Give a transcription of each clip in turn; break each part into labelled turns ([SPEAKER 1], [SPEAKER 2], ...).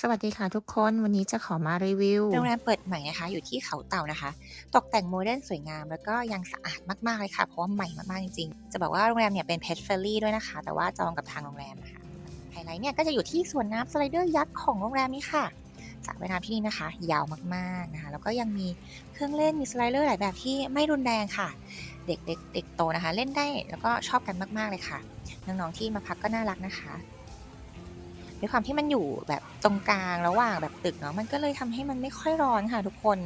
[SPEAKER 1] สวัสดีค่ะทุกคนวันนี้จะขอมารีวิว
[SPEAKER 2] โรงแรมเปิดใหม่นะคะ อยู่ที่เขาเต่านะคะ ตกแต่งโมเดิร์นสวยงาม แล้วก็ยังสะอาดมากๆเลยค่ะ เพราะว่าใหม่มากๆจริงๆ จะบอกว่าโรงแรมเนี่ยเป็นเพ t เฟ r รี่ด้วยนะคะ แต่ว่าจองกับทางโรงแรมนะคะไฮไลท์เนี่ยก็จะอยู่ที่สวนน้ำสไลเดอร์ยักษ์ของโรงแรมนี้ค่ะสระว่ายน้ำที่นี่นะคะ ยาวมากๆนะคะ แล้วก็ยังมีเครื่องเล่นมีสไลเดอร์หลายแบบที่ไม่รุนแรงค่ะ เด็กเด็กเด็กโตนะคะ เล่นได้แล้วก็ชอบกันมากๆเลยค่ะน้องๆที่มาพักก็น่ารักนะคะ ด้วยความที่มันอยู่แบบตรงกลางระหว่างแบบตึกเนาะมันก็เลยทำให้มันไม่ค่อยร้อนค่ะทุกคน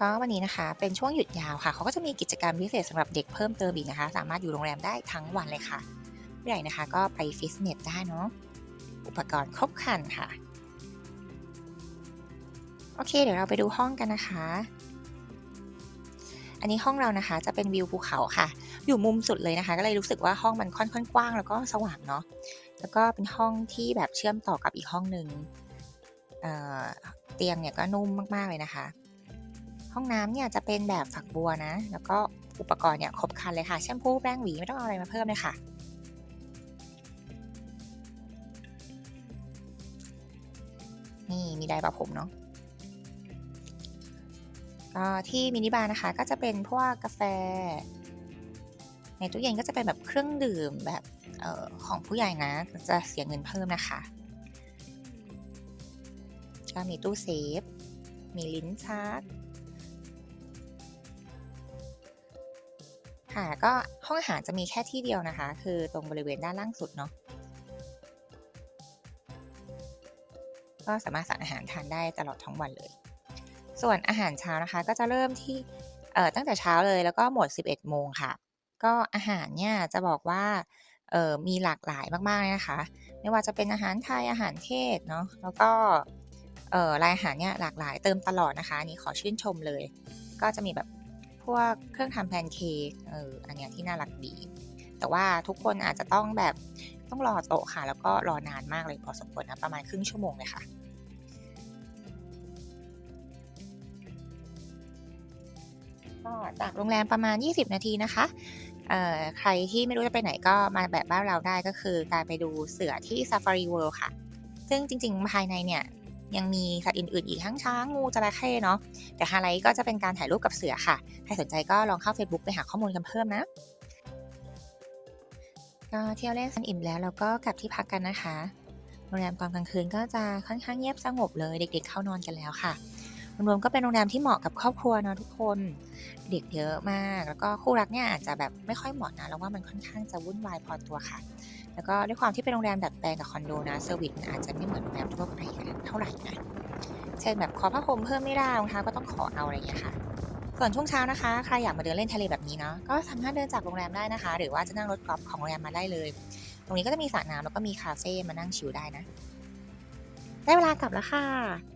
[SPEAKER 2] ก็วันนี้นะคะเป็นช่วงหยุดยาวค่ะเขาก็จะมีกิจกรรมพิเศษสำหรับเด็กเพิ่มเติมอีกนะคะ สามารถอยู่โรงแรมได้ทั้งวันเลยค่ะผู้ใหญ่นะคะก็ไปฟิตเนสได้เนาะอุปกรณ์ครบครันค่ะ โอเค เดี๋ยวเราไปดูห้องกันนะคะ อันนี้ห้องเรานะคะจะเป็นวิวภูเขาค่ะ อยู่มุมสุดเลยนะคะ ก็เลยรู้สึกว่าห้องมันค่อนข้างกว้างแล้วก็สว่างเนาะ แล้วก็เป็นห้องที่แบบเชื่อมต่อกับอีกห้องหนึ่งเเตียงเนี่ยก็นุ่มมากๆเลยนะคะ ห้องน้ำเนี่ยจะเป็นแบบฝักบัวนะ แล้วก็อุปกรณ์เนี่ยครบครันเลยค่ะ แชมพูแปรงหวีไม่ต้องเอาอะไรมาเพิ่มเลยค่ะนี่มีไดร์ปะผมเนาะ ที่มินิบาร์นะคะก็จะเป็นพวกกาแฟ ในตู้เย็นก็จะเป็นแบบเครื่องดื่มแบบออของผู้ใหญ่นะจะเสียเงินเพิ่มนะคะ ก็มีตู้เซฟ มีลิ้นชักค่ะก็ห้องอาหารจะมีแค่ที่เดียวนะคะ คือตรงบริเวณด้านล่างสุดเนาะก็สามารถสั่งอาหารทานได้ตลอดทั้งวันเลย ส่วนอาหารเช้านะคะ ก็จะเริ่มที่เอ่อตั้งแต่เช้าเลยแล้วก็หมด 11 โมงค่ะ ก็อาหารเนี่ยจะบอกว่าเอ่อมีหลากหลายมากๆเลยนะคะ ไม่ว่าจะเป็นอาหารไทยอาหารเทศเนาะแล้วก็เอ่อรายอาหารเนี่ยหลากหลายเติมตลอดนะคะนี่ขอชื่นชมเลย ก็จะมีแบบพวกเครื่องทำแพนเค้กเอออันเนี้ยที่น่ารักดี แต่ว่าทุกคนอาจจะต้องแบบต้องรอโต๊ะค่ะ แล้วก็รอนานมากเลยพอสมควรนะประมาณครึ่งชั่วโมงเลยค่ะ จากโรงแรมประมาณ 20 นาทีนะคะใครที่ไม่รู้จะไปไหนก็มาแบบบ้านเราได้ก็คือการไปดูเสือที่ Safari World ค่ะ ซึ่งจริง ๆ ภายในเนี่ยยังมีสัตว์อื่นๆ อีกทั้งช้างงูจระเข้เนาะแต่ไฮไลท์ก็จะเป็นการถ่ายรูปกับเสือค่ะ ใครสนใจก็ลองเข้า Facebook ไปหาข้อมูลกันเพิ่มนะ ก็เที่ยวเล่นสันอิ่มแล้วเราก็กลับที่พักกันนะคะ โรงแรมตอนกลางคืนก็จะค่อนข้างเงียบสงบเลยเด็กๆ เข้านอนกันแล้วค่ะ รวมๆก็เป็นโรงแรมที่เหมาะกับครอบครัวเนาะทุกคนเด็กเยอะมาก แล้วก็คู่รักเนี่ยอาจจะแบบไม่ค่อยเหมาะนะแล้วว่ามันค่อนข้างจะวุ่นวายพอตัวค่ะ แล้วก็ด้วยความที่เป็นโรงแรมดัดแปลงกับคอนโดนะเซอร์วิสอาจจะไม่เหมือนโรงแรมทั่วไปเท่าไหร่นะเช่นแบบขอผ้าห่มเพิ่มไม่ได้รองเท้าก็ต้องขอเอาอะไรอย่างเงี้ยค่ะส่วนช่วงเช้านะคะใครอยากมาเดินเล่นทะเลแบบนี้เนาะก็สามารถเดินจากโรงแรมได้นะคะ หรือว่าจะนั่งรถกอล์ฟของโรงแรมมาได้เลย ตรงนี้ก็จะมีสระน้ำแล้วก็มีคาเฟ่มานั่งชิลได้นะ ได้เวลากลับแล้วค่ะ